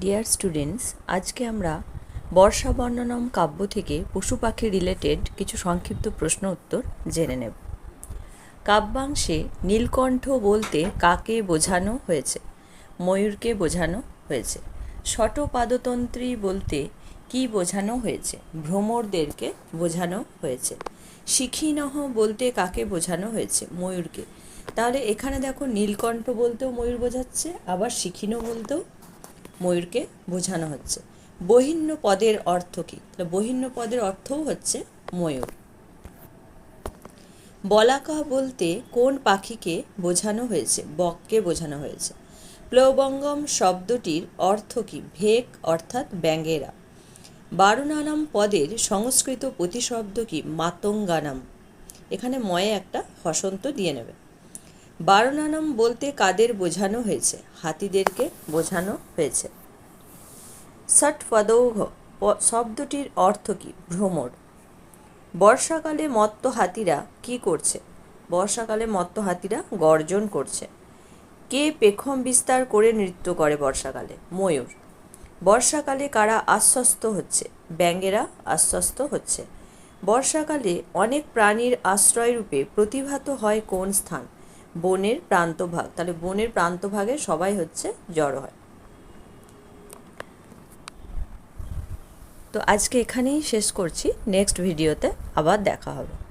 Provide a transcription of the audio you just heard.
Dear students আজকে আমরা বর্ষা বর্ণনম কাব্য থেকে পশু পাখি রিলেটেড কিছু সংক্ষিপ্ত প্রশ্ন উত্তর জেনে নেব। কাব্যাংশে নীলকণ্ঠ বলতে কাকে বোঝানো হয়েছে? ময়ূরকে বোঝানো হয়েছে। শটপাদতন্ত্রী বলতে কি বোঝানো হয়েছে? ভ্রমরদেরকে বোঝানো হয়েছে। শিখিনহ বলতে কাকে বোঝানো হয়েছে? ময়ূরকে। তাহলে এখানে দেখো নীলকণ্ঠ বলতেও ময়ূর বোঝাচ্ছে, আবার শিখিন বলতেও ময়ূরকে বোঝানো হচ্ছে। বহিন্য পদের অর্থ কী? তাহলে বহিন্য পদের অর্থও হচ্ছে ময়ূর। বলাকা বলতে কোন পাখিকে বোঝানো হয়েছে? বককে বোঝানো হয়েছে। প্লবঙ্গম শব্দটির অর্থ কী? ভেক, অর্থাৎ ব্যাঙ্গেরা। বারুনানাম পদের সংস্কৃত প্রতিশব্দ কি? মাতঙ্গানাম। এখানে ময়ে একটা হসন্ত দিয়ে নেবে। বারুনানাম বলতে কাদের বোঝানো হয়েছে? হাতিদেরকে বোঝানো হয়েছে। ষট পদৌঘ শব্দটির অর্থ কি? ভ্রমর। বর্ষাকালে মত্ত হাতিরা কি করছে? বর্ষাকালে মত্ত হাতিরা গর্জন করছে। কে পেখম বিস্তার করে নৃত্য করে বর্ষাকালে? ময়ূর। বর্ষাকালে কারা আশ্বস্ত হচ্ছে? ব্যাঙেরা আশ্বস্ত হচ্ছে। বর্ষাকালে অনেক প্রাণীর আশ্রয়রূপে প্রতিভাত হয় কোন স্থান? বনের প্রান্তভাগ। তাহলে বনের প্রান্তভাগে সবাই হচ্ছে জড়ো হয়। তো আজকে এখানেই শেষ করছি। নেক্সট ভিডিওতে আবার দেখা হবে।